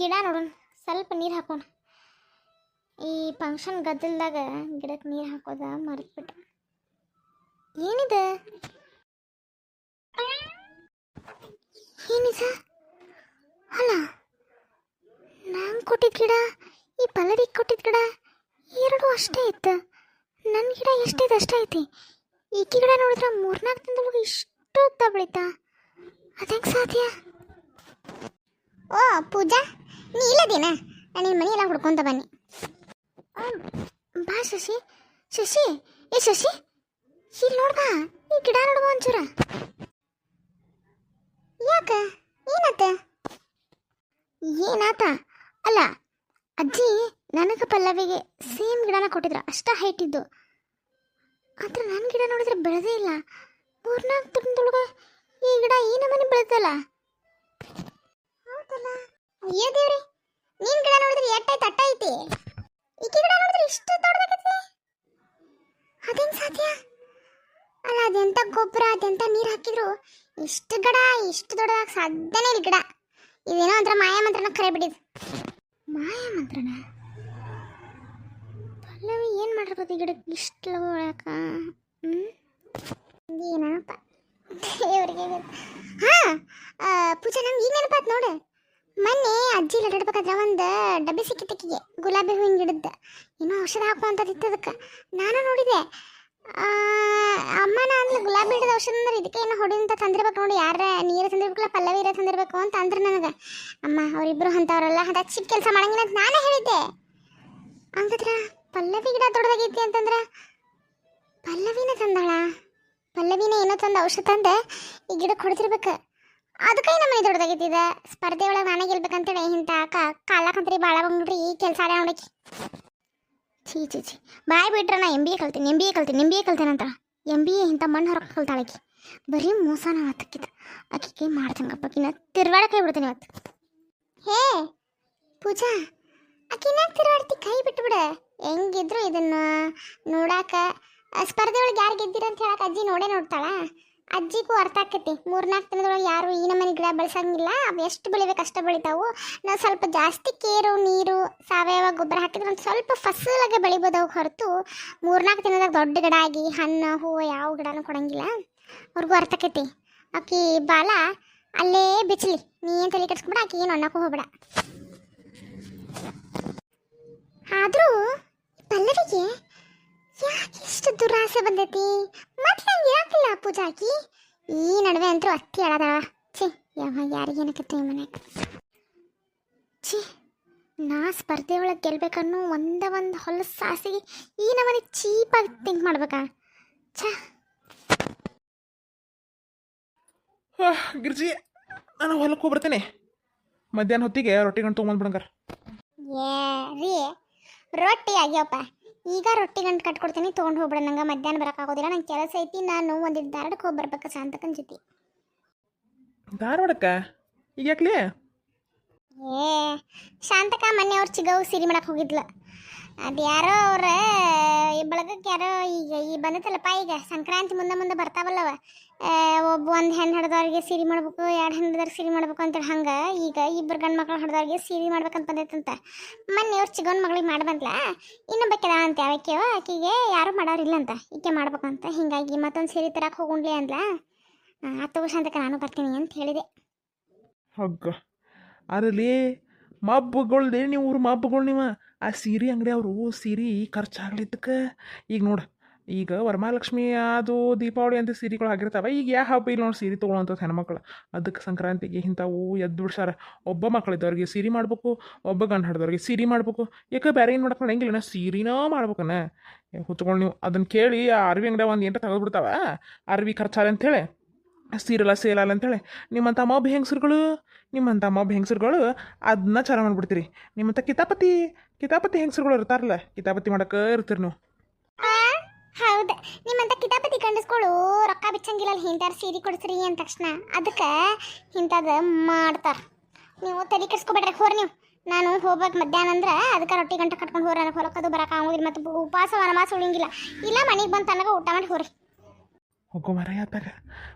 ಗಿಡ ನೋಡೋಣ, ಸ್ವಲ್ಪ ನೀರು ಹಾಕೋಣ. ಈ ಫಂಕ್ಷನ್ ಗದ್ದಲ್ದಾಗ ಗಿಡಕ್ಕೆ ನೀರು ಹಾಕೋದ ಮರೆತ್ಬಿಟ್ಟೆ ಏನಿದೆ? ಏನಿದ? ಅಲ್ಲ, ನಾನು ಕೊಟ್ಟಿದ್ದ ಗಿಡ, ಈ ಪಲ್ಲವಿಗೆ ಕೊಟ್ಟಿದ್ದ ಗಿಡ ಎರಡು ಅಷ್ಟೇ ಇತ್ತು. ನನ್ನ ಗಿಡ ಎಷ್ಟೈತೆ ಅಷ್ಟೇ ಐತಿ. ಈಕಿ ಗಿಡ ನೋಡಿದ್ರೆ ಮೂರ್ನಾಲ್ಕು ದಿನದೊಳಗೆ ಇಷ್ಟು ಉದ್ದ ಬೆಳೀತಾ. ಅದಂಗೆ ಸಾಧ್ಯ? ಓ, ಪೂಜಾ, ನೀ ಇಲ್ಲದೇನ? ನಾನು ನಿನ್ನ ಮನೆ ಹುಡ್ಕೊಂತ ಬನ್ನಿ. ಬಾ ಶಶಿ. ಶಶಿ, ಏ ಶಶಿ ಇಲ್ಲಿ ನೋಡ್ಬಾ, ಈ ಗಿಡ ನೋಡ್ಬಾ ಒಂಚೂರ. ಯಾಕ? ಏನತ್ತ ಏನಾತ? ಅಲ್ಲ, ಅಜ್ಜಿ, ನನಗೆ ಪಲ್ಲವಿಗೆ ಸೇಮ್ ಗಿಡನ ಕೊಟ್ಟಿದ್ರು, ಅಷ್ಟ ಹೈಟ್ ಇದ್ದು. ಆದ್ರೆ ನನ್ನ ಗಿಡ ನೋಡಿದ್ರೆ ಬೆಳೆದೇ ಇಲ್ಲ. ಮೂರ್ನಾಲ್ಕು ದಿನದೊಳಗೆ ಈ ಗಿಡ ಈ ಮನೆ ಬೆಳೆದಲ್ಲ ಅಯ್ಯೋ ದೇವ್ರಿ, ನೀನ್ ಗಿಡ ನೋಡಿದ್ರೆ ಎಟ್ಟೈತೆ ಅಟ್ಟ ಐತಿ ಈಕಿ ಗಿಡ ನೋಡಿದ್ರೆ ಇಷ್ಟು ದೊಡ್ಡದಾಗೈತಿ? ಅದೇನ್ ಸಾಧ್ಯ? ಅಲ್ಲ, ಅದೆಂತ ಗೊಬ್ಬರ, ಅದೆಂತ ನೀರು ಹಾಕಿದ್ರು? ಇಷ್ಟು ಗಿಡ, ಇಷ್ಟು ದೊಡ್ಡದಾಗ ಸಾಧ್ಯನೇ ಇಲ್ಲ ಗಿಡ. ಇದೇನೋ ಒಂಥರ ಮಾಯಾ ಮಂತ್ರನ ಕರೆ ಬಿಡಿದ್. ಮಾಯಾ ಮಂತ್ರನ? ಪಲ್ಲವಿ ಏನು ಮಾಡಿರ್ಬೋದು ಈ ಇಷ್ಟು ಒಳಕ ಹ್ಞೂ ಏನಪ್ಪ? ದೇವ್ರಿಗೆ ಹಾ ಪೂಜಾ, ನಂಗೆ ಈಗ ನೆನಪಾತ್ ನೋಡು. ಮೊನ್ನೆ ಅಜ್ಜಿ ಲಡಾಡ್ಬೇಕಾದ್ರೆ ಒಂದು ಡಬ್ಬಿ ಸಿಕ್ಕಿತ್ತಕ್ಕಿಗೆ ಗುಲಾಬಿ ಹೂವಿನ ಗಿಡದ್ದು. ಏನೋ ಔಷಧ ಹಾಕುವಂಥದ್ದು ಅದಕ್ಕೆ. ನಾನು ನೋಡಿದೆ. ಅಮ್ಮ ಅಂದ್ರೆ ಗುಲಾಬಿ ಗಿಡದ ಔಷಧ ಅಂದ್ರೆ ಇದಕ್ಕೆ ಏನೋ ಹೊಡಿಂತ ತಂದಿರ್ಬೇಕು ನೋಡಿ. ಯಾರ ನೀರು ತಂದಿರ್ಬೇಕಲ್ಲ, ಪಲ್ಲವಿ ಇರೋ ತಂದಿರ್ಬೇಕು ಅಂತ ಅಂದ್ರೆ ನನಗೆ. ಅಮ್ಮ ಅವರಿಬ್ಬರು ಅಂಥವ್ರಲ್ಲ, ಅದ ಚಿಕ್ಕ ಕೆಲಸ ಮಾಡಂಗಿಲ್ಲ ಅಂತ ನಾನೇ ಹೇಳಿದ್ದೆ. ಹಂಗದ್ರ ಪಲ್ಲವಿ ಗಿಡ ದೊಡ್ಡದಾಗೈತಿ ಅಂತಂದ್ರೆ ಪಲ್ಲವಿನ ತಂದಾಳ. ಪಲ್ಲವಿನ ಏನೋ ತಂದ ಔಷಧ ತಂದೆ, ಈ ಗಿಡಕ್ಕೆ ಹೊಡೆದಿರ್ಬೇಕು. ಅದಕ್ಕೆ ನಮ್ಮ ಮನೆ ದೊಡ್ಡದಾಗೈತಿ ಇದ ಸ್ಪರ್ಧೆ ಒಳಗೆ ನಾನೇ ಗೆಲ್ಬೇಕಂತೇಳಿ ಇಂಥ ಕಾಲಕಂತ್ರಿ ಭಾಳ ಬಂದ್ಬಿಡ್ರಿ ಈ ಕೆಲಸ ನೋಡಕ್ಕೆ. ಛೀ ಛೀ ಛೀ. ಬಾಯ್ ಬಿಟ್ರೆ ನಾ ಎಂ ಬಿ ಎ ಕಲ್ತೀನಿ ಎಂ ಬಿ ಎ ಕಲ್ತೀನಿ ಎಂ ಬಿ ಎ ಕಲ್ತೇನಂತ ಎಂ ಬಿ ಎ ಇಂಥ ಮಣ್ಣು ಹೊರಗೆ ಕಲ್ತಾಳಕಿ ಬರೀ ಮೋಸನ ಆತಕ್ಕಿದ ಆಕಿಗೆ ಆಕಿನ ಕೈ ಬಿಡ್ತೀನಿ ಇವತ್ತು. ಹೇ, ಪೂಜಾ ಆಕಿನ ತಿರ್ವಾಡ್ತಿ ಕೈ ಬಿಟ್ಬಿಡ. ಹೆಂಗಿದ್ರು ಇದನ್ನ ನೋಡಾಕ. ಸ್ಪರ್ಧೆ ಒಳಗೆ ಯಾರು ಗೆದ್ದಿರ ಅಂತ ಹೇಳಕ್ಕೆ ಅಜ್ಜಿ ನೋಡೇ ನೋಡ್ತಾಳ? ಅಜ್ಜಿಗೂ ಅರ್ಥ ಆಕತಿ. ಮೂರ್ನಾಲ್ಕು ದಿನದೊಳಗೆ ಯಾರು ಈ ನಮ್ಮನೆ ಗಿಡ ಬೆಳೆಸಂಗಿಲ್ಲ. ಅವು ಎಷ್ಟು ಬೆಳಿಬೇಕು ಅಷ್ಟೇ ಬೆಳಿತಾವು. ನಾವು ಸ್ವಲ್ಪ ಜಾಸ್ತಿ ಕೇರು, ನೀರು, ಸಾವಯವ ಗೊಬ್ಬರ ಹಾಕಿದ್ರೆ ಒಂದು ಸ್ವಲ್ಪ ಫಸಲಾಗೆ ಬೆಳಿಬೋದು ಅವು ಹೊರತು ಮೂರ್ನಾಲ್ಕು ದಿನದಾಗ ದೊಡ್ಡ ಗಿಡ ಆಗಿ ಹಣ್ಣು, ಹೂವು ಯಾವ ಗಿಡನೂ ಕೊಡಂಗಿಲ್ಲ. ಅವ್ರಿಗೂ ಅರ್ಥ ಆಕೈತಿ. ಆಕಿ ಬಾಲ ಅಲ್ಲೇ ಬಿಚ್ಚಲಿ ನೀ ಏನು ತಲೆ ಕೆಡ್ಸ್ಕೊಬೇಡ, ಆಕಿ ಏನು ಅನ್ನಕ್ಕೂ ಹೋಗ್ಬೇಡ. ಆದರೂ ಪಲ್ಲವಿಗೆ ಯಾಕೆ ಇಷ್ಟು ದುರಾಸೆ ಬಂದೈತಿ? ಮತ್ತೆ ನಂಗೆ ಯಾಕಿಲ್ಲ ಪೂಜಾಕಿ. ಈ ನಡುವೆ ಅಂತೂ ಅತ್ತಿ ಹೇಳದ ಛಿ ಯಾವಾಗ ಯಾರಿಗೇನಕತ್ತೆ ಈ ಮನೆ? ಛಿ ನಾ ಸ್ಪರ್ಧೆ ಒಳಗೆ ಗೆಲ್ಬೇಕನ್ನೋ ಒಂದ ಒಂದು ಹೊಲಸು ಸಾಸಿಗೆ ಈ ನಮ್ಮನೆ ಚೀಪಾಗಿ ಥಿಂಕ್ ಮಾಡ್ಬೇಕಾ? ಛ. ಗಿರ್ಜಿ ನಾನು ಹೊಲಕ್ಕೆ ಹೋಗ್ಬರ್ತೇನೆ. ಮಧ್ಯಾಹ್ನ ಹೊತ್ತಿಗೆ ರೊಟ್ಟಿ ಗಂಟು ತೊಗೊಂಬಂದ್ಬಿಡಂಗಾರ ಏ ರೀ ರೊಟ್ಟಿ ಆಗ್ಯಾವಪ್ಪ. ಈಗ ರೊಟ್ಟಿ ಗಂಟು ಕಟ್ಕೊಡ್ತೀನಿ ತೊಗೊಂಡು ಹೋಗ್ಬಿಡ ನಂಗೆ ಮಧ್ಯಾಹ್ನ ಬರೋಕ್ಕಾಗೋದಿಲ್ಲ ನಂಗೆ ಕೆಲಸ ಐತಿ ನಾನು ಒಂದಿಟ್ಟು ಧಾರವಾಡಕ್ಕೆ ಹೋಗಿ ಬರ್ಬೇಕು ಶಾಂತಕನ ಜೊತೆ. ಧಾರವಾಡಕ್ಕ? ಈಗ ಏ ಶಾಂತಕ ಮೊನ್ನೆ ಅವ್ರು ಚಿಗವು ಸಿರಿ ಮಾಡಕ್ಕೆ ಹೋಗಿದ್ಲು. ಅದು ಯಾರೋ ಅವ್ರ, ಈ ಬಳಗಕ್ಕೆ ಯಾರೋ ಈಗ ಈ ಬಂದತ್ತಲ್ಲಪ್ಪ ಈಗ ಸಂಕ್ರಾಂತಿ ಮುಂದೆ ಮುಂದೆ ಬರ್ತಾವಲ್ಲವ ಒಬ್ಬ ಒಂದು ಹೆಣ್ಣು ಹಿಡ್ದವ್ರಿಗೆ ಸೀರೆ ಮಾಡ್ಬೇಕು, ಎರಡು ಹೆಣ್ಣು ಹಿಡ್ದವ್ರಿಗೆ ಸೀರೆ ಮಾಡ್ಬೇಕು ಅಂತೇಳಿ ಹಂಗೆ ಈಗ ಇಬ್ಬರು ಗಂಡು ಮಕ್ಳು ಹಿಡ್ದವ್ರಿಗೆ ಸೀರೆ ಮಾಡ್ಬೇಕಂತ ಬಂದೈತಂತ. ಮೊನ್ನೆ ಅವ್ರು ಚಿಗವನ ಮಗಳಿಗೆ ಮಾಡಿ ಬಂದ್ಲಾ ಇನ್ನೊಬ್ಬಕ್ಕೆದ ಅಂತ ಯಾವಕ್ಕೆ ಆಕಿಗೆ ಯಾರು ಮಾಡೋರಿಲ್ಲ ಅಂತ ಈಕೆ ಮಾಡ್ಬೇಕಂತ ಹಿಂಗಾಗಿ ಮತ್ತೊಂದು ಸೀರೆ ತರಕ್ಕೆ ಹೋಗುಂಡ್ಲಿ ಅಂದ್ಲ. ವರ್ಷ ಅಂತಕ್ಕೆ ನಾನು ಬರ್ತೀನಿ ಅಂತ ಹೇಳಿದೆ. ಹಗ್ಗ. ಅದರಲ್ಲಿ ಮಬ್ಬುಗಳ್ದೇ ನೀವು ಊರು ಮಬ್ಬುಗಳು ನೀವು? ಆ ಸೀರೆ ಅಂಗಡಿ ಅವರು ಸೀರೆ ಖರ್ಚಾಗ್ಲಿದ್ದಕ್ಕೆ ಈಗ ನೋಡು, ಈಗ ವರಮಹಾಲಕ್ಷ್ಮಿ ಅದು ದೀಪಾವಳಿ ಅಂತ ಸೀರೆಗಳು ಆಗಿರ್ತಾವೆ. ಈಗ ಯಾವ ಹಬ್ಬ ಇಲ್ಲ ನೋಡಿ ಸೀರೆ ತೊಗೊಳಂಥದ್ದು ಹೆಣ್ಮಕ್ಳು. ಅದಕ್ಕೆ ಸಂಕ್ರಾಂತಿಗೆ ಇಂಥವು ಎದ್ದು ಬಿಡ್ಸಾರ ಒಬ್ಬ ಮಕ್ಕಳಿದ್ದವ್ರಿಗೆ ಸೀರೆ ಮಾಡ್ಬೇಕು, ಒಬ್ಬ ಗಂಡು ಹಿಡ್ದವ್ರಿಗೆ ಸೀರೆ ಮಾಡ್ಬೇಕು. ಯಾಕೆ ಬೇರೆ ಏನು ಮಾಡ್ಕೊಂಡು ಹೆಂಗಿಲ್ಲ ಸೀರೆನೋ ಮಾಡ್ಬೇಕನ. ಹುತ್ಕೊಂಡು ನೀವು ಅದನ್ನು ಕೇಳಿ ಆ ಅರ್ವಿ ಅಂಗಡಿ ಒಂದು ಎಂಟು ತೆಗೆದ್ಬಿಡ್ತಾವ ಅರ್ವಿ ಖರ್ಚಾರ ಅಂತೇಳಿ ಸೀರೆಲ್ಲ ಸೇಲಲ್ಲ ಅಂತೇಳಿ ನಿಮ್ಮಂಥ ಮಬ್ಬ ಹೆಂಗಸ್ರುಗಳು ನಿಮ್ಮಂಥ ಮಬ್ಬ ಹೆಂಗಸ್ರುಗಳು ಅದನ್ನ ಚಾರ ಮಾಡ್ಬಿಡ್ತೀರಿ. ನಿಮ್ಮಂಥ ಕಿತಾಪತಿ ಕಿತಾಪತಿ ಹೆಂಗಸ್ರುಗಳು ಇರ್ತಾರಲ್ಲ, ಕಿತಾಪತಿ ಮಾಡಕ್ಕೆ ಇರ್ತೀರಿ ನೀವು. ಹೌದು. ನಿಮ್ಮಂತ ಕಿತಾಪತಿ ಗಂಡಸ್ಗಳು ರೊಕ್ಕ ಬಿಚ್ಚಂಗಿಲ್ಲ ಹಿಂತಾರ ಸೀರೆ ಕೊಡಿಸ್ರಿ ಅಂದ ತಕ್ಷಣ ಅದಕ್ಕೆ ಇಂಥದ್ದು ಮಾಡ್ತಾರ. ನೀವು ತಲೆ ಕೆಡಿಸ್ಕೊಬೇಡ್ರಿ, ಹೋರ್ ನೀವು. ನಾನು ಹೋಗ್ಬೇಕು ಮಧ್ಯಾಹ್ನ ಅಂದ್ರೆ ಅದಕ್ಕೆ ರೊಟ್ಟಿ ಗಂಟೆ ಕಟ್ಕೊಂಡು ಹೋರ ಹೊಲಕ್ಕದು ಬರಕ್ಕೆ ಆಗೋದಿಲ್ಲ, ಮತ್ತು ಉಪವಾಸ ವನವಾಸ ಉಳಿಯಂಗಿಲ್ಲ. ಇಲ್ಲ ಮನೆಗೆ ಬಂದು ತನಕ ಊಟ ಮಾಡಿ ಹೋರಿ. ಹೋಗೋ ಮರ ಯಾತಾಗ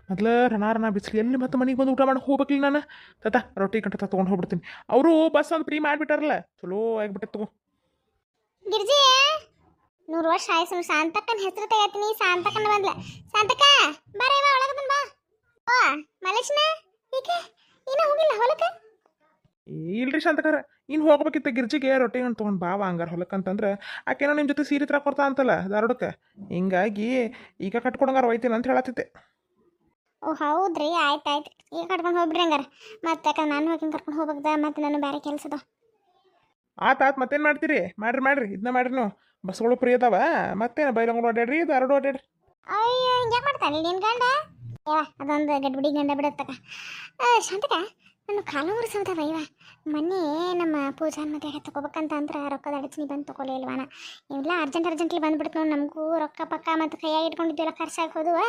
ಮೊದ್ಲು ರಣಾರಣ ರಣ ಬಿಸಿಲು ಎಲ್ಲಿ ಮತ್ತೆ ಮನೆಗೆ ಬಂದು ಊಟ ಮಾಡಿ ಹೋಗ್ಬೇಕಿಲ್ಲ ನಾನು. ತತ ರೊಟ್ಟಿ ಕಂಟ ತೊಗೊಂಡು ಹೋಗ್ಬಿಡ್ತೀನಿ. ಅವರು ಬಸ್ ಒಂದು ಫ್ರೀ ಮಾಡಿಬಿಟ್ಟಾರಲ್ಲ. ಚಲೋ ಆಗ್ಬಿಟ್ಟೆ ತಗೋ. ಗಿರ್ಜಿ ನೂರು ವರ್ಷ ಆಯ್ಸು ಶಾಂತಕ್ಕನ ಹೆಸರು ತೆಗತೀನಿ ಶಾಂತಕ್ಕನ ಬಂದ್ಲ. ಶಾಂತಕ್ಕ ಬಾರ ಇವ ಒಳಗೆ ಬಂದ್ ಬಾ. ಓ ಮಲೇಶ್ನ? ಈಗ ಇನ್ನ ಹೋಗಿಲ್ಲ ಹೊಲಕ್ಕೆ? ಇಲ್ರಿ ಶಾಂತಕಾರ ಇನ್ನು ಹೋಗ್ಬೇಕಿತ್ತ ಗಿರ್ಜಿಗೆ ರೊಟ್ಟಿ ಹಣ್ಣು ತೊಗೊಂಡು ಬಾವ ಹಂಗಾರ ಹೊಲಕ್ಕಂತಂದ್ರೆ ಆಕೆನ ನಿಮ್ಮ ಜೊತೆ ಸೀರೆ ತರ ಕೊಡ್ತಾ ಅಂತಲ್ಲ ಧಾರವಾಡಕ್ಕೆ ಹಿಂಗಾಗಿ ಈಗ ಕಟ್ಕೊಂಡಂಗಾರ ಒಯ್ತೀನಿ ಅಂತ ಹೇಳತ್ತಿದ್ದೆ. ಓ ಹೌದ್ರಿ ಆಯ್ತು ಆಯ್ತು. ಈಗ ಕಟ್ಕೊಂಡು ಹೋಗ್ಬಿಡ್ರಿ ಹಂಗಾರ. ಮತ್ತೆ ಯಾಕಂದ್ರೆ ನಾನು ಹೋಗಿ ಕರ್ಕೊಂಡು ಹೋಗ್ಬೇಕದ ಮತ್ತೆ ನಾನು ಬೇರೆ ಕೆಲಸದ. ಆತ ಆತ್ ಮತ್ತೇನು ಮಾಡ್ತೀರಿ? ಮಾಡ್ರಿ ಮಾಡ್ರಿ ಇದನ್ನ ಮಾಡ್ರಿ ನೀವು. ಬಸ್ಗಳು ಫ್ರೀ ಅದಾವ. ಮತ್ತೇನು ಬೈಲಂಗ್ ಓಡಾಡ್ರಿ ಧಾರವಾಡ ಓಡಾಡ್ರಿ. ಅಯ್ಯೋ ಹಿಂಗೆ ಮಾಡ್ತಾನೆ ನಿನ್ ಗಂಡ? ಅದೊಂದು ಗಡ್ಬಿಡಿ ಗಂಡ ಬಿಡತ್ತಕ ಶಾಂತಕ ನಾನು ಕಾಲು ಮುರಿಸಂತ ಇವ. ಮೊನ್ನೆ ನಮ್ಮ ಪೂಜಾ ಮತ್ತೆ ತಗೋಬೇಕಂತ ಅಂದ್ರೆ ರೊಕ್ಕದ ಅಡಚಣೆ ಬಂದು ತಗೊಳ್ಳೇ ಇಲ್ವಾನ ಇವೆಲ್ಲ ಅರ್ಜೆಂಟ್ ಅರ್ಜೆಂಟ್ಲಿ ಬಂದ್ಬಿಡ್ತು ನೋಡಿ ನಮಗೂ ರೊಕ್ಕ ಪಕ್ಕ ಮತ್ತು ಕೈಯಾಗಿ ಇಟ್ಕೊಂಡಿದ್ದೆಲ್ಲ ಖರ್ಚಾಗಿ ಹೋದುವ.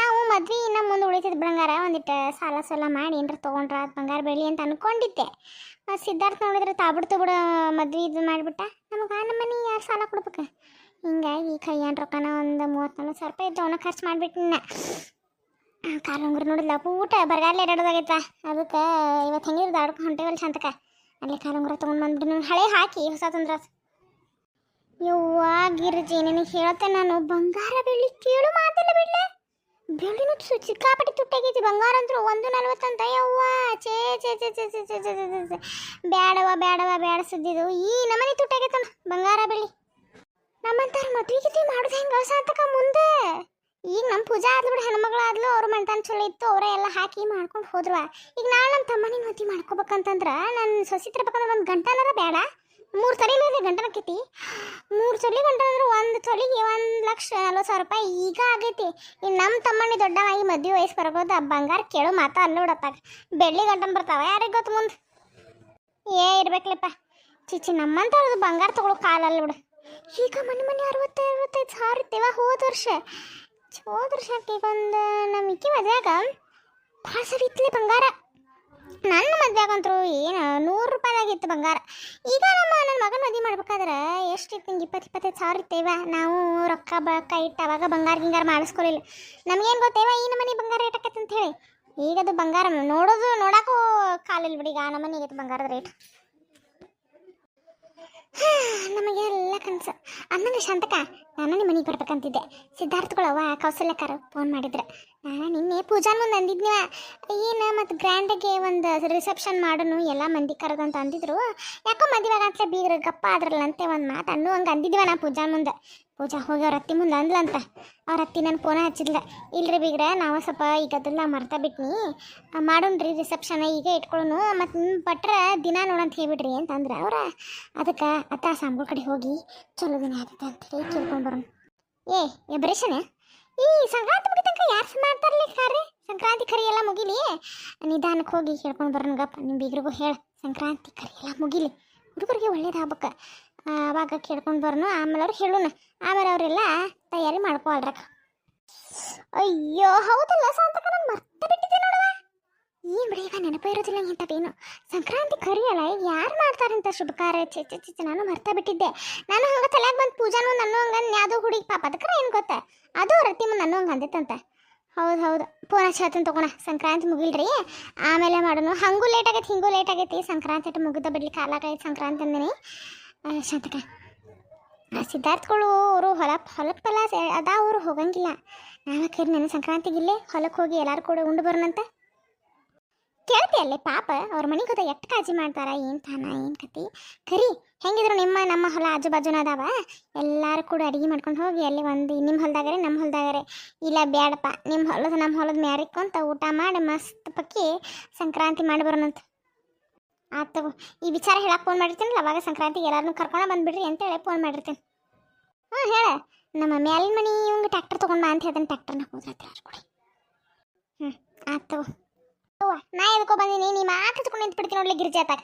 ನಾವು ಮದ್ವೆ ಇನ್ನು ಮುಂದೆ ಉಳಿತಿದ್ದು ಬಂಗಾರ ಒಂದಿಟ್ಟು ಸಾಲ ಸಾಲ ಮಾಡಿ ಏನಾರ ತೊಗೊಂಡ್ರ ಅದು ಬಂಗಾರ ಬೆಳಿ ಅಂತ ಅನ್ಕೊಂಡಿದ್ದೆ. ಆ ಸಿದ್ಧಾರ್ಥ ನೋಡಿದ್ರೆ ತಾಬಿಡ್ತು ಬಿಡು ಮದ್ವೆ ಇದು ಮಾಡಿಬಿಟ್ಟ. ನಮಗೆ ನಮ್ಮ ಮನೆ ಯಾರು ಸಾಲ ಕೊಡ್ಬೇಕು? ಹಿಂಗಾಗಿ ಕೈಯಾನ ರೊಕ್ಕನ ಒಂದು ಮೂವತ್ತು ನಲ್ವತ್ತು ಸಾವಿರ ರೂಪಾಯಿ ಇದ್ದು ಅವನ್ನ ಖರ್ಚು ಮಾಡಿಬಿಟ್ಟಿನ ಕಾಲುಂಗ್ರು ನೋಡಿಲ್ಲ ಊಟ, ಬರಗಾಲ ಎರಡೋದಾಗೈತ ಅದಕ್ಕೆ ಇವತ್ತು ಹೆಂಗಿರ್ದು ಆಡ್ಕೊ ಹೊಂಟೇವಲ್ಲ ಶಾಂತಕ ಅಲ್ಲಿ ಕಾಲುಂಗ್ರ ತೊಗೊಂಡು ಬಂದ್ಬಿಟ್ಟು ಹಳೆ ಹಾಕಿ ಹೊಸ ತಂದ್ರ ಗಿರಿಜಿ, ನಿನಗೆ ಹೇಳ್ತೆ ನಾನು, ಬಂಗಾರ ಬೆಳ್ಳಿ ಕೇಳು ಮಾತಿಲ್ಲ ಬಿಡ್ಲೆ. ಬೆಳ್ಳಿನೂ ಸು ಸಿಕ್ಕಾಪಟ್ಟಿ ತುಟ್ಟಾಗೈತಿ, ಬಂಗಾರ ಅಂದ್ರು ಒಂದು ನಲ್ವತ್ತಂತ. ಯವ್ವಾ ಚೇ ಚೇ ಚೇ ಚೇ ಚೇ ಚೇ ಚೇ ಚೇ. ಬ್ಯಾಡವ ಬ್ಯಾಡವ ಬ್ಯಾಡ ಸುದ್ದಿದು ಈ ನಮ್ಮನೆ ತುಟ್ಟಾಗೈತಣ ಬಂಗಾರ ಬೆಳ್ಳಿ. ನಮ್ಮಂತಾರ ಮದ್ವೆ ಗಿದ್ವಿ ಮಾಡೋದು ಹೆಂಗ ಸಾತಕ ಮುಂದೆ? ಈಗ ನಮ್ಮ ಪೂಜಾ ಆದ್ಲು ಬಿಡು ಹೆಣ್ಮಗಳಾದ್ಲು ಅವ್ರ ಮಂಟನ್ ಚಲೋ ಇತ್ತು, ಅವರೇ ಎಲ್ಲ ಹಾಕಿ ಮಾಡ್ಕೊಂಡು ಹೋದ್ರುವ ಈಗ ನಾಳೆ ನಮ್ಮ ತಮ್ಮನಿನ ಮತಿ ಮಾಡ್ಕೋಬೇಕಂತಂದ್ರ ನನ್ನ ಸೊಸಿ ಬೇಕಂದ್ರೆ ಒಂದು ಗಂಟನರ ಬೇಡ. ಮೂರು ತೊಲಿಲಿ ಗಂಟನಕ್ಕೈತಿ ಮೂರು ತೊಲಿ ಗಂಟ ಅಂದ್ರೆ ಒಂದು ತೊಲಿಗೆ ಒಂದು ಲಕ್ಷ ನಲ್ವತ್ತು ಸಾವಿರ ರೂಪಾಯಿ ಈಗ ಆಗೈತಿ. ಈಗ ನಮ್ಮ ತಮ್ಮನಿ ದೊಡ್ಡವಾಗಿ ಮದ್ವೆ ವಯಸ್ಸು ಬರ್ಬೋದು ಬಂಗಾರ ಕೇಳೋ ಮಾತಾ ಅಲ್ಲಿ ಬಿಡತ್ತಾಗ ಬೆಳ್ಳಿ ಗಂಟನ್ ಬರ್ತಾವ, ಯಾರಿಗೆ ಗೊತ್ತು ಮುಂದೆ? ಏ ಇರ್ಬೇಕಲ್ಲಪ್ಪ ಚಿಚಿ ನಮ್ಮಂಥವ್ರದ್ದು ಬಂಗಾರ ತಗೊಳ್ಳೋ ಕಾಲಲ್ಲ ಬಿಡು. ಈಗ ಮನೆ ಮನೆ ಅರವತ್ತೈದು ಅರವತ್ತೈದು ಸಾವಿರ ಇತ್ತೇವ ಹೋದ ವರ್ಷ. ಹೋದ ವರ್ಷ ನಮ್ಮ ಇಕ್ಕಿ ಮದ್ವೆಯಾಗ ಭಾಳ ಸರಿ ಇತ್ತಲೆ ಬಂಗಾರ ನನ್ನ ಮದ್ವೆಯಾಗಂತರು ಏನು, ನೂರು ರೂಪಾಯಿದಾಗಿತ್ತು ಬಂಗಾರ. ಈಗ ನಮ್ಮ ನನ್ನ ಮಗನ ಮದುವೆ ಮಾಡ್ಬೇಕಾದ್ರೆ ಎಷ್ಟಿತ್ತು ಹಿಂಗೆ ಇಪ್ಪತ್ತು ಇಪ್ಪತ್ತೈದು ಸಾವಿರ ಇತ್ತೇವ? ನಾವು ರೊಕ್ಕ ಬಕ್ಕ ಇಟ್ಟು ಅವಾಗ ಬಂಗಾರ ಗಿಂಗಾರ ಮಾಡಿಸ್ಕೊಲಿಲ್ಲ ನಮಗೇನು ಗೊತ್ತೇವ? ಈ ನಮ್ಮನೆ ಬಂಗಾರ ರೇಟ್ ಅಂತ ಹೇಳಿ ಈಗ ಅದು ಬಂಗಾರ ನೋಡೋದು ನೋಡಕ್ಕೂ ಕಾಲಿಲ್ಲ ಬಿಡಿ. ಈಗ ಆ ನಮ್ಮನೆ ಆಗೈತೆ ಬಂಗಾರದ ರೇಟ್. ನಮಗೆಲ್ಲ ಕನಸು. ಅನ್ನಂಗೆ ಶಾಂತಕ ನಾನು ನಿಮ್ಮ ಮನೆಗೆ ಬರ್ಬೇಕಂತಿದ್ದೆ. ಸಿದ್ಧಾರ್ಥಗಳವ ಕೌಸಲ್ಯಕಾರ ಫೋನ್ ಮಾಡಿದ್ರೆ. ನಾನು ನಿನ್ನೆ ಪೂಜಾ ಮುಂದೆ ಅಂದಿದ್ನಿವ ಏನು ಮತ್ತು ಗ್ರ್ಯಾಂಡಾಗಿ ಒಂದು ರಿಸೆಪ್ಷನ್ ಮಾಡೋನು ಎಲ್ಲ ಮಂದಿ ಕರೆದಂತ ಅಂದಿದ್ರು. ಯಾಕೋ ಮದುವೆ ಆಗಂತಲೇ ಬೀಗ್ರ ಗಪ್ಪ ಆದ್ರಲ್ಲಂತೆ ಒಂದು ಮಾತು. ಅನ್ನು ಹಂಗೆ ಅಂದಿದ್ವ ನಾ ಪೂಜಾ ಮುಂದೆ. ಪೂಜಾ, ಹೋಗಿ ಅವ್ರ ಅತ್ತಿ ಮುಂದೆ ಅಂದ್ಲಂತ. ಅವ್ರ ಅತ್ತಿ ನನ್ನ ಫೋನ ಹಚ್ಚಿದ್ಲ. ಇಲ್ರಿ ಬೀಗ್ರ, ನಾವು ಸ್ವಲ್ಪ ಈಗ ಅದೆಲ್ಲ ಮರ್ತಾ ಬಿಟ್ನಿ. ಮಾಡೋಣ್ರಿ ರಿಸೆಪ್ಷನ್ ಈಗ ಇಟ್ಕೊಳ್ಳೋನು ಮತ್ತು ನಿಮ್ಮ ಭಟ್ರ ದಿನ ನೋಡಂತ ಹೇಳ್ಬಿಡ್ರಿ ಅಂತಂದ್ರೆ ಅವ್ರ, ಅದಕ್ಕೆ ಅತ್ತ ಸಾಂಬಳ ಕಡೆ ಹೋಗಿ ಚಲೋ ದಿನ ಆಗುತ್ತೆ ಅಂತೇಳಿ ಕೇಳ್ಕೊಂಡು ಬರೋಣ. ಏ ಬರೀಶನ? ಈ ಸಂಕ್ರಾಂತಿ ಮುಗಿ ತನಕ ಯಾರು ಮಾಡ್ತಾರಲಿ ಕಾರ್ಯ ಸಂಕ್ರಾಂತಿ ಕರಿ ಎಲ್ಲ ಮುಗಿಲಿ? ನಿಧಾನಕ್ಕೆ ಹೋಗಿ ಕೇಳ್ಕೊಂಡು ಬರೋಣ ಗಪ್ಪ ನಿಮ್ಮ ಬೀಗ್ರಿಗೂ ಹೇಳ. ಸಂಕ್ರಾಂತಿ ಕರಿ ಎಲ್ಲ ಮುಗಿಲಿ. ಹುಡುಗರಿಗೆ ಒಳ್ಳೇದು ಆಗ್ಬೇಕು. ಆವಾಗ ಕೇಳ್ಕೊಂಡು ಬರೋಣ ಆಮೇಲೆ ಅವ್ರು ಹೇಳೋಣ ಆಮೇಲೆ ಅವರೆಲ್ಲ ತಯಾರಿ ಮಾಡ್ಕೊಳ್ರಕ್ಕ. ಅಯ್ಯೋ, ಹೌದಲ್ಲ ಸಾಂತಕ ನಾನು ಮರ್ತ ಬಿಟ್ಟಿದ್ದೆ ನೋಡುವ. ಈ ಈಗ ನೆನಪೇ ಇರೋದಿಲ್ಲ ಇಂಥದ್ದೇನು ಸಂಕ್ರಾಂತಿ ಕರಿಯಲ್ಲ ಯಾರು ಮಾಡ್ತಾರಂತ ಶುಭ ಕಾರ್ಯ? ಚೆ ನಾನು ಮರ್ತ ಬಿಟ್ಟಿದ್ದೆ. ನಾನು ಹಂಗೆ ತಲೆಯಾಗ ಬಂದು ಪೂಜಾನು ನನ್ನ ಹಂಗೆ ಯಾವುದೋ ಹುಡುಗಿ ಪಾಪ, ಅದಕ್ಕೆ ಏನು ಗೊತ್ತಾ? ಅದು ರತಿ ನನ್ನ ಹಂಗೆ ಅಂದಿತ್ತಂತ. ಹೌದು ಹೌದು. ಫೋನ್ ಹಚ್ಚತ್ತಂತ ತಗೋಣ, ಸಂಕ್ರಾಂತಿ ಮುಗಿಲ್ರಿ? ಆಮೇಲೆ ಮಾಡೋಣ ಹಂಗೂ ಲೇಟ್ ಆಗೈತಿ, ಹಿಂಗೂ ಲೇಟ್ ಆಗೈತಿ. ಸಂಕ್ರಾಂತಿ ಮುಗಿದ ಬಿಡ್ಲಿ ಕಾಲಾಗೈತಿ ಸಂಕ್ರಾಂತಿ ಅಂದಿನಿ. ಶಾಂತಕ ಸಿದ್ಧಾರ್ಥಗಳು ಅವರು ಹೊಲ ಹೊಲಕ್ಕೆ ಅದ ಅವರು ಹೋಗಂಗಿಲ್ಲ. ನಾನು ಕರಿ ನನ್ನ ಸಂಕ್ರಾಂತಿಗೆ ಇಲ್ಲೇ ಹೊಲಕ್ಕೆ ಹೋಗಿ ಎಲ್ಲರೂ ಕೂಡ ಉಂಡು ಬರೋಣಂತ ಕೇಳ್ತಿ ಅಲ್ಲೇ ಪಾಪ, ಅವ್ರ ಮನೆಗೆ ಹೋದ ಎಷ್ಟು ಕಾಳಜಿ ಮಾಡ್ತಾರ? ಏನು ತಾನ, ಏನು ಕತಿ? ಕರಿ, ಹೆಂಗಿದ್ರು ನಿಮ್ಮ, ನಮ್ಮ ಹೊಲ ಆಜು ಬಾಜುನ ಅದಾವ? ಎಲ್ಲರೂ ಕೂಡ ಅಡಿಗೆ ಮಾಡ್ಕೊಂಡು ಹೋಗಿ ಅಲ್ಲಿ ಒಂದು ನಿಮ್ಮ ಹೊಲದಾಗರೆ ನಮ್ಮ ಹೊಲದಾಗರೆ. ಇಲ್ಲ ಬೇಡಪ್ಪ ನಿಮ್ಮ ಹೊಲದ ನಮ್ಮ ಹೊಲದ ಮ್ಯಾರಿಕೊಂತ ಊಟ ಮಾಡಿ ಮಸ್ತ್ ಪಕ್ಕಿ ಸಂಕ್ರಾಂತಿ ಮಾಡಿ ಬರೋಣಂತ ಆತ್ ತಗೋ. ಈ ವಿಚಾರ ಹೇಳಕ್ಕೆ ಫೋನ್ ಮಾಡಿರ್ತೀನಲ್ಲ, ಅವಾಗ ಸಂಕ್ರಾಂತಿಗೆ ಎಲ್ಲರನ್ನೂ ಕರ್ಕೊಂಡು ಬಂದ್ಬಿಡ್ರಿ ಅಂತೇಳಿ ಫೋನ್ ಮಾಡಿರ್ತೀನಿ. ಹಾಂ ಹೇಳ. ನಮ್ಮ ಮ್ಯಾಲಿನ ಮನೆ ಇವಂಗೆ ಟ್ಯಾಕ್ಟರ್ ತೊಗೊಂಡು ಅಂತ ಹೇಳ್ತಾನೆ ಟ್ಯಾಕ್ಟರ್ನ ಹೋದ್ರೆ ಕೊಡಿ? ಹ್ಞೂ ಆಯ್ತು ತಗೋ. ನಾ ಎದ್ಕೊ ಬಂದೀನಿ, ನೀ ಮಾತು ಹಚ್ಕೊಂಡು ನಿಂತ್ಬಿಡ್ತೀನಿ ನೋಡ್ಲಿ ಗಿರ್ಜಾತಾಗ.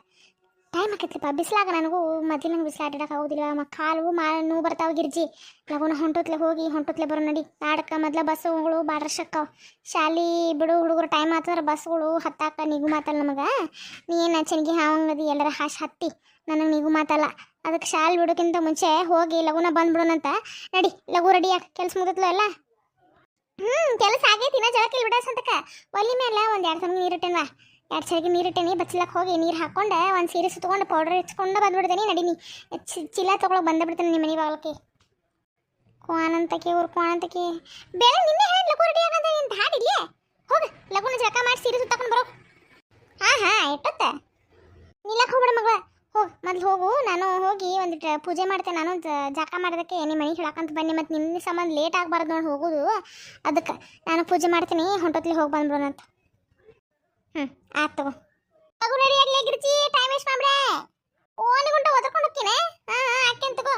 ಟೈಮ್ ಆಕೈತ್ರಿಪ್ಪ. ಬಿಸಿಲಾಗ ನನಗೂ ಮೊದಲು ನಂಗೆ ಬಿಸಿಲು ಆಟಾಡಕ್ಕೆ ಆಗೋದಿಲ್ಲ ಮ ಕಾಲು ಮಾ ನೋವು ಬರ್ತಾವ ಗಿರ್ಜಿ. ಲಗುನ ಹೊಂಟುತ್ಲೆ ಹೋಗಿ, ಹೊಂಟುತ್ಲೆ ಬರೋ ನಡಿ. ನಾಡಕ್ಕೆ ಮೊದಲ ಬಸ್ಸುಗಳು ಭಾಳ ಶಾಲಿ ಬಿಡು ಹುಡುಗರು ಟೈಮ್ ಆತಂದ್ರೆ ಬಸ್ಗಳು ಹತ್ತಾಕ ನಿಗು ಮಾತಲ್ಲ ನಮಗೆ. ನೀ ಏನು ಚನಿಗೆ ಹಾವಂಗದಿ ಎಲ್ಲರ ಹಾಶ್ ಹತ್ತಿ. ನನಗೆ ನಿಗು ಮಾತಲ್ಲ ಅದಕ್ಕೆ ಶಾಲೆ ಬಿಡೋಕ್ಕಿಂತ ಮುಂಚೆ ಹೋಗಿ ಲಗುನ ಬಂದ್ಬಿಡೋಣಂತ ನಡಿ ಲಘು ರೆಡಿ ಯಾಕೆ ಕೆಲಸ ಮುಗಿದ್ಲು ಎಲ್ಲ ಹ್ಞೂ ಕೆಲಸ ಆಗೈತಿ. ನಾ ಜಳಕ್ಕೆ ಬಿಡೋ ಸಂತಕ ಒಲಿ ಮೇಲೆ ಒಂದು ಎರಡು ಸಲ ನೀರಿಟ್ಟೇನ್ವಾ ಎರಡು ಸರಿಗೆ ನೀರಿಟ್ಟೇನಿ ಬಚ್ಚಲಕ್ಕೆ ಹೋಗಿ ನೀರು ಹಾಕೊಂಡೆ ಒಂದು ಸೀರೆ ಸುತ್ಕೊಂಡು ಪೌಡರ್ ಹಚ್ಕೊಂಡು ಬಂದ್ಬಿಡ್ತೇನೆ, ನಡೀನಿ. ಚೀಲ ತೊಗೊಳಕ್ಕೆ ಬಂದ್ಬಿಡ್ತೇನೆ ನಿಮ್ಮ ಮನೆ ಬಾಗಲಕ್ಕೆ ಕ್ವಾನಂತಕ್ಕೆ ಊರು ಕ್ವಾನಂತಕ್ಕೆ ಬೇರೆ ನಿನ್ನೆ ಹೇಳಿ ಲಗು ರೆಡಿ ಆಗಂತ ನಿಂತ ಹಾಡಿದ್ಯೆ ಹೋಗ, ಲಗುನ ಜಳಕ ಮಾಡಿ ಸೀರೆ ಸುತ್ತಕೊಂಡು ಬರೋ. ಹಾ ಹಾ ಎಷ್ಟೊತ್ತ ನಿಲ್ಲಕ್ಕೆ ಹೋಗ್ಬೇಡ ಮಗಳ. ಹೋಗ್, ಮೊದ್ಲು ಹೋಗು, ನಾನು ಹೋಗಿ ಒಂದು ಪೂಜೆ ಮಾಡ್ತೇನೆ ನಾನು ಜಾಕ ಮಾಡೋದಕ್ಕೆ ನಿಮ್ಮ ಮನೆ ಹೇಳಕ್ಕಂತ ಬನ್ನಿ, ಮತ್ತು ನಿಮ್ಮ ಸಂಬಂಧ ಲೇಟ್ ಆಗಬಾರ್ದು ನೋಡಿ ಹೋಗೋದು. ಅದಕ್ಕೆ, ನಾನು ಪೂಜೆ ಮಾಡ್ತೀನಿ, ಹೊಂಟೊತ್ಲಿ ಹೋಗಿ ಬಂದ್ಬಿಡೋಣಂತ. ಹ್ಞೂ ಆಯ್ತು. ತಗೋ ತಗೋ ರೆಡಿ ಆಗಲಿ ಗಿರ್ಜಿ ಟೈಮ್ ವೇಸ್ಟ್ ಮಾಡ್ಬಿಡೆ. ಓನಿ ಗುಂಟ ಒದ್ಕೊಂಡು ಹೋಗ್ತೀನಿ. ಹಾಂ ಹಾಂ ಹಾಕ್ಯಂತ ತಗೋ.